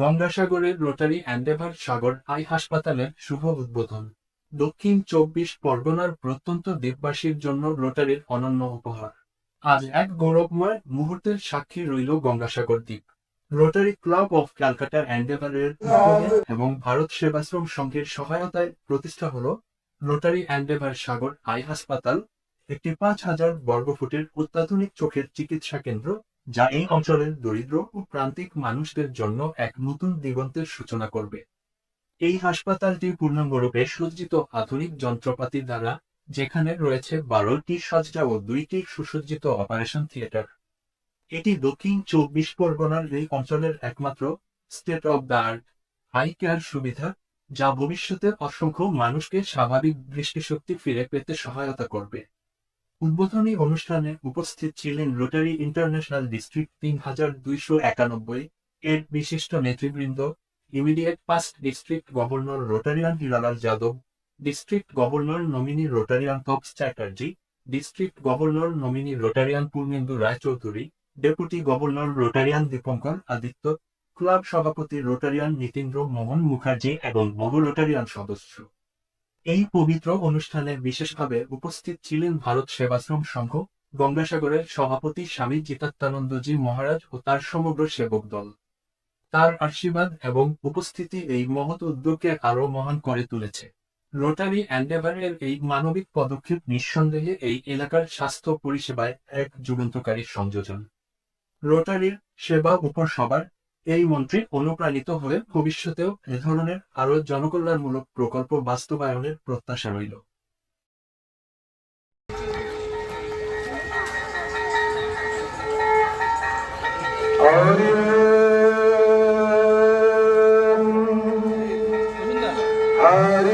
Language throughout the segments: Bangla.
গঙ্গাসাগরের রোটারি অ্যান্ডেভার সাগর আই হাসপাতালের শুভ উদ্বোধন। দক্ষিণ চব্বিশ পরগনার প্রত্যন্ত দ্বীপবাসীর জন্য রোটারির অনন্য উপহার। আজ এক গৌরবময় মুহূর্তের সাক্ষী রইল গঙ্গাসাগর দ্বীপ। রোটারি ক্লাব অফ ক্যালকাটার অ্যান্ডেভারের এবং ভারত সেবাশ্রম সংঘের সহায়তায় প্রতিষ্ঠা হল রোটারি অ্যান্ডেভার সাগর আই হাসপাতাল, একটি পাঁচ হাজার বর্গফুটের অত্যাধুনিক চোখের চিকিৎসা কেন্দ্র যা এই অঞ্চলের দরিদ্র ও প্রান্তিক মানুষদের জন্য এক নতুন দিগন্তের সূচনা করবে। এই হাসপাতালটি পূর্ণাঙ্গরূপে সজ্জিত আধুনিক যন্ত্রপাতি দ্বারা, যেখানে রয়েছে বারোটি সজ্জা ও দুইটি সুসজ্জিত অপারেশন থিয়েটার। এটি দক্ষিণ চব্বিশ পরগনার এই অঞ্চলের একমাত্র state of the art high care সুবিধা, যা ভবিষ্যতে অসংখ্য মানুষকে স্বাভাবিক দৃষ্টিশক্তি ফিরে পেতে সহায়তা করবে। উদ্বোধনী অনুষ্ঠানে উপস্থিত ছিলেন রোটারি ইন্টারন্যাশনাল ডিস্ট্রিক্ট তিন হাজার দুইশো একানব্বই এর বিশিষ্ট নেতৃবৃন্দ, immediate past district governor Rotarian Hiralal Yadav, district governor nominee Rotarian Tapas Chatterjee, district governor nominee Rotarian Purnendu Raychaudhuri, deputy governor Rotarian Dipankar Aditya, club সভাপতি রোটারিয়ান নীতিন্দ্র মোহন মুখার্জি এবং বহু রোটারিয়ান সদস্য। এই পবিত্র অনুষ্ঠানে বিশেষভাবে উপস্থিত ছিলেন ভারত সেবাশ্রম সংঘ, গঙ্গাসাগরের সভাপতি স্বামী জিতাত্মানন্দজি মহারাজ ও তার সমগ্র সেবক দল। তার আশীর্বাদ এবং উপস্থিতি এই মহৎ উদ্যোগকে আরও মহান করে তুলেছে। রোটারি অ্যান্ডেভারের এই মানবিক পদক্ষেপ নিঃসন্দেহে এই এলাকার স্বাস্থ্য পরিষেবায় এক যুগান্তকারী সংযোজন। রোটারির সেবা উপর সবার এই মন্ত্রী অনুপ্রাণিত হয়ে ভবিষ্যতেও এ ধরনের আরও জনকল্যাণমূলক প্রকল্প বাস্তবায়নের প্রত্যাশা রইল। আর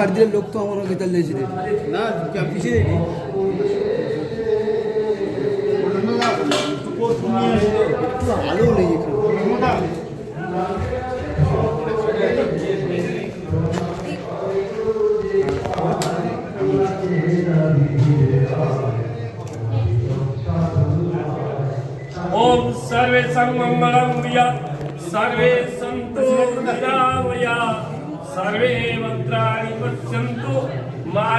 ছাড় দিলে লোক তো আমার বেতাল দিয়েছি রে না পিছিয়ে দেখি একটু আলো নেই এখানে ओम सर्वे संगमंगलम या सर्वे संतो निरामया सर्वे मंत्राणि पश्यन्तु मा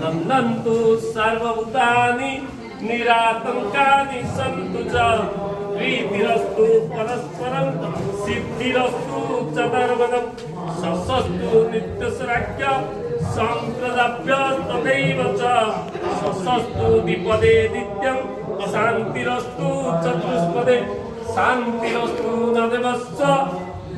नन्दन्तु सर्वभूतानि निरातङ्कानि सन्तु च। प्रीतिरस्तु परस्परं सिद्धिरस्तु चतुर्वदं सशस्तु नित्यसुराख्य सम्प्रदाभ्य तथैव च। सशस्तु द्विपदे नित्यं शान्तिरस्तु चतुष्पदे। शान्तिरस्तु न देवस्य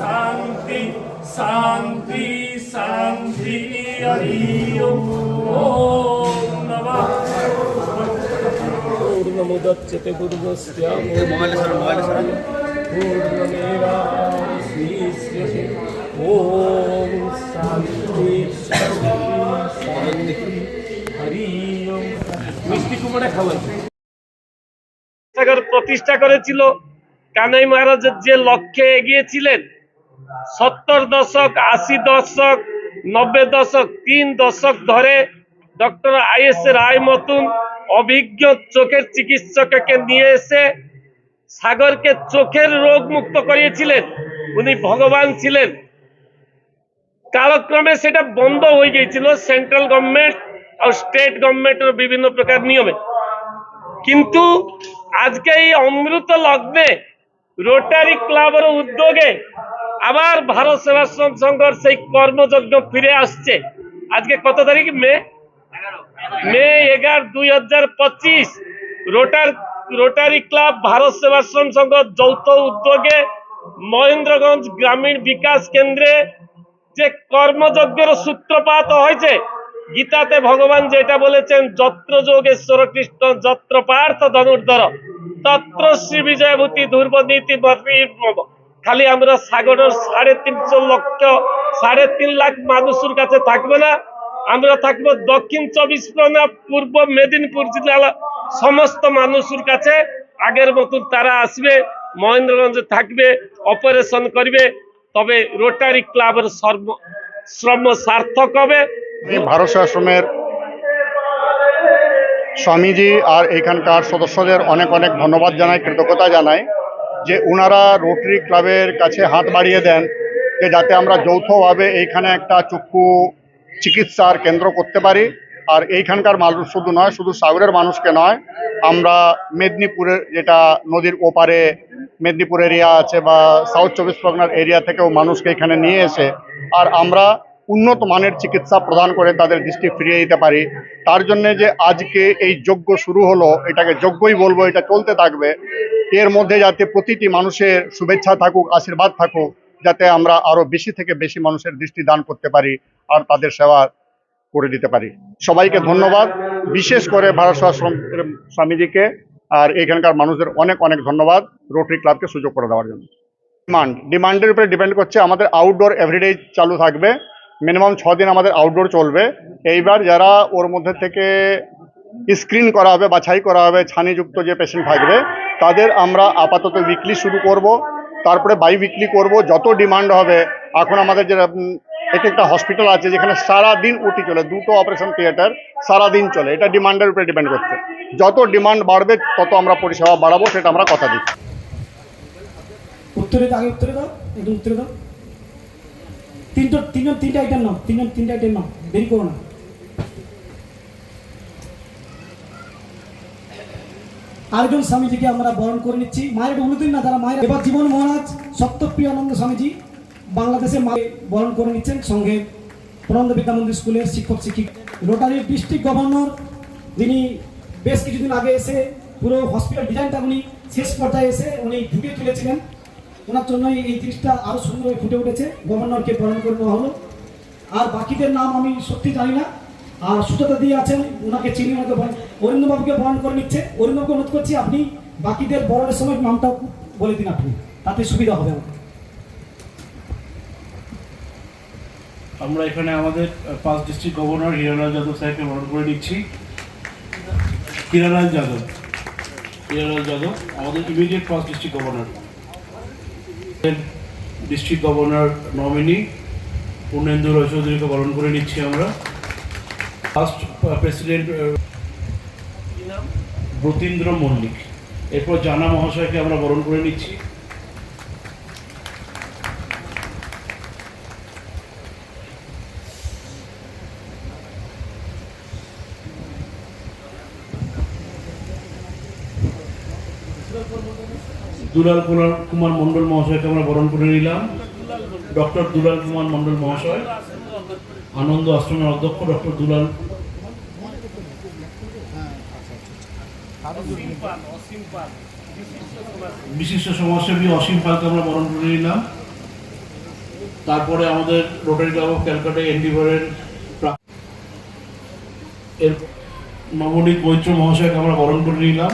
शान्ति शान्ति शान्ति हरि ओम् ॐ नमः पूर्णमुदच्यते पूर्णस्य पूर्णमेवावशिष्यते ॐ শান্তি শান্তি হরি ওম মিষ্টি কুমড়া খাওয়াই সাগর প্রতিষ্ঠা করেছিল কানাই মহারাজের যে লক্ষ্যে এগিয়েছিলেন সত্তর দশক, আশি দশক, নব্বই দশক, তিন দশক ধরে ডক্টর আই এস রায় মতন অভিজ্ঞ চোখের চিকিৎসককে নিয়ে এসে সাগরকে চোখের রোগ মুক্ত করিয়েছিলেন। উনি ভগবান ছিলেন। কালক্রমে সেটা বন্ধ হয়ে গিয়েছিল সেন্ট্রাল গভর্নমেন্ট আর স্টেট গভর্নমেন্টের বিভিন্ন প্রকার নিয়মে। কিন্তু আজকে এই অমৃত লগ্নে রোটারি ক্লাবের উদ্যোগে আবার ভারত সেবাশ্রম সংঘর সেই কর্মযজ্ঞ ফিরে আসছে। আজকে কত তারিখ? মে? মে এগারো দুই হাজার পঁচিশ। রোটার, রোটারি ক্লাব ভারত সেবাশ্রম সংঘ যৌথ উদ্যোগে মহেন্দ্রগঞ্জ গ্রামীণ বিকাশ কেন্দ্রে যে কর্মযজ্ঞের সূত্রপাত হয়েছে, গীতাতে ভগবান যেটা বলেছেন, যত্র যোগেশ্বর কৃষ্ণ, যত্র পার্থ ধনুর্ধর, তত্র শ্রী বিজয়ভূতি দুর্বনীতি খালি আমরা সাগরের সাড়ে তিনশো লক্ষ, সাড়ে তিন লাখ মানুষের কাছে থাকবে না। আমরা থাকব দক্ষিণ চব্বিশ পরগনা, পূর্ব মেদিনীপুর জেলা সমস্ত মানুষের কাছে। আগের মতন তারা আসবে, মহেন্দ্রগঞ্জে থাকবে অপারেশন করবে, তবে রোটারি ক্লাবের সর্ব, শ্রম সার্থক হবে। ভারত আশ্রমের স্বামীজি আর এখানকার সদস্যদের অনেক অনেক ধন্যবাদ জানাই, কৃতজ্ঞতা জানাই। যে ওনারা রোটারি ক্লাবের কাছে হাত বাড়িয়ে দেন যে যাতে আমরা যৌথভাবে এইখানে একটা চক্ষু চিকিৎসার কেন্দ্র করতে পারি। আর এইখানকার মানুষ শুধু নয়, শুধু সাগরের মানুষকে নয়, আমরা মেদিনীপুরের যেটা নদীর ওপারে মেদিনীপুর এরিয়া আছে বা সাউথ চব্বিশ পরগনার এরিয়া থেকেও মানুষকে এখানে নিয়ে এসে আর আমরা উন্নত মানের চিকিৎসা প্রদান করে তাদের দৃষ্টি ফিরিয়ে দিতে পারি। তার জন্য যে আজকে এই যজ্ঞ শুরু হলো, এটাকে যজ্ঞই বলব, এটা চলতে থাকবে এর মধ্যে যাতে প্রতিটি মানুষের শুভেচ্ছা থাকুক, আশীর্বাদ থাকুক, যাতে আমরা আরও বেশি থেকে বেশি মানুষের দৃষ্টি দান করতে পারি আর তাদের সেবা করে দিতে পারি। সবাইকে ধন্যবাদ। বিশেষ করে ভারত স্বামীজিকে আর এখানকার মানুষদের অনেক অনেক ধন্যবাদ রোটারি ক্লাবকে সুযোগ করে দেওয়ার জন্য। ডিমান্ড, ডিমান্ডের উপরে ডিপেন্ড করছে। আমাদের আউটডোর এভরিডে চালু থাকবে। মিনিমাম ছ দিন আমাদের আউটডোর চলবে। এইবার যারা ওর মধ্যে থেকে স্ক্রিন করা হবে বাছাই করা হবে ছানিযুক্ত যে পেশেন্ট থাকবে তাদের আমরা আপাতত উইকলি শুরু করব। তারপরে বাই উইকলি করব। যত ডিমান্ড হবে এখন আমাদের যে উম, এক একটা হসপিটাল আছে যেখানে সারা দিন উটি চলে দুটো অপারেশন থিয়েটার সারা দিন চলে। এটা ডিমান্ডের উপরে ডিপেন্ড করছে। যত ডিমান্ড বাড়বে তত আমরা পরিষেবা বাড়াবো সেটা আমরা কথা দিচ্ছি। তিনটো তিনটা আইটেম তিনজন তিনটা আইটেম দেরি করো না। আরেকজন স্বামীজিকে আমরা বরণ করে নিচ্ছি। মায়ের অনুদিন না, তারা মায়ের এবার জীবন মহারাজ সত্যপ্রিয়ানন্দ স্বামীজি বাংলাদেশে মায়ের বরণ করে নিচ্ছেন। সঙ্গে প্রনন্দ বিদ্যামন্দির স্কুলের শিক্ষক শিক্ষিক। রোটারি ডিস্ট্রিক্ট গভর্নর, যিনি বেশ কিছুদিন আগে এসে পুরো হসপিটাল ডিজাইনটা উনি শেষ পর্যায়ে এসে উনি ফুটিয়ে তুলেছিলেন। ওনার জন্য এই জিনিসটা আরও সুন্দরভাবে ফুটে উঠেছে। গভর্নরকে বরণ করে নেওয়া হলো। আর বাকিদের নাম আমি সত্যি জানি না। আর সুজাতা দিয়ে আছেন ওনাকে চিনি ওনাকে বরণ অরিন্দবাবুকে বরণ করে নিচ্ছে। অরিন্দবাবুকে অনুরোধ করছি, আপনি বাকিদের বরণের সময় নামটা বলে দিন আপনি। তাতে সুবিধা হবে আমরা। এখানে আমাদের পাঁচ ডিস্ট্রিক্ট গভর্নর হিরালাল যাদব সাহেবকে বরণ করে নিচ্ছি। হিরালাল যাদব। হিরালাল যাদব, আমাদের ইমিডিয়েট পাঁচ district governor district governor nominee Purnendu Roy চৌধুরীকে বরণ করে নিচ্ছি আমরা। ফার্স্ট প্রেসিডেন্ট ব্রতীন্দ্র মল্লিক এরপর জানা মহাশয়কে আমরা বরণ করে নিচ্ছি। দুলাল কুমার মণ্ডল মহাশয়কে আমরা বরণ করে নিলাম। ডক্টর দুলাল কুমার মণ্ডল মহাশয়। আনন্দ আশ্রমের অধ্যক্ষ ডক্টর দুলাল। বিশিষ্ট সমাজসেবী অসীম পালকে আমরা বরণ করে নিলাম। তারপরে আমাদের রোটারি ক্লাব অফ ক্যালকাটা এন্ডিভারের এর নবনীত মৈত্র মহাশয়কে আমরা বরণ করে নিলাম।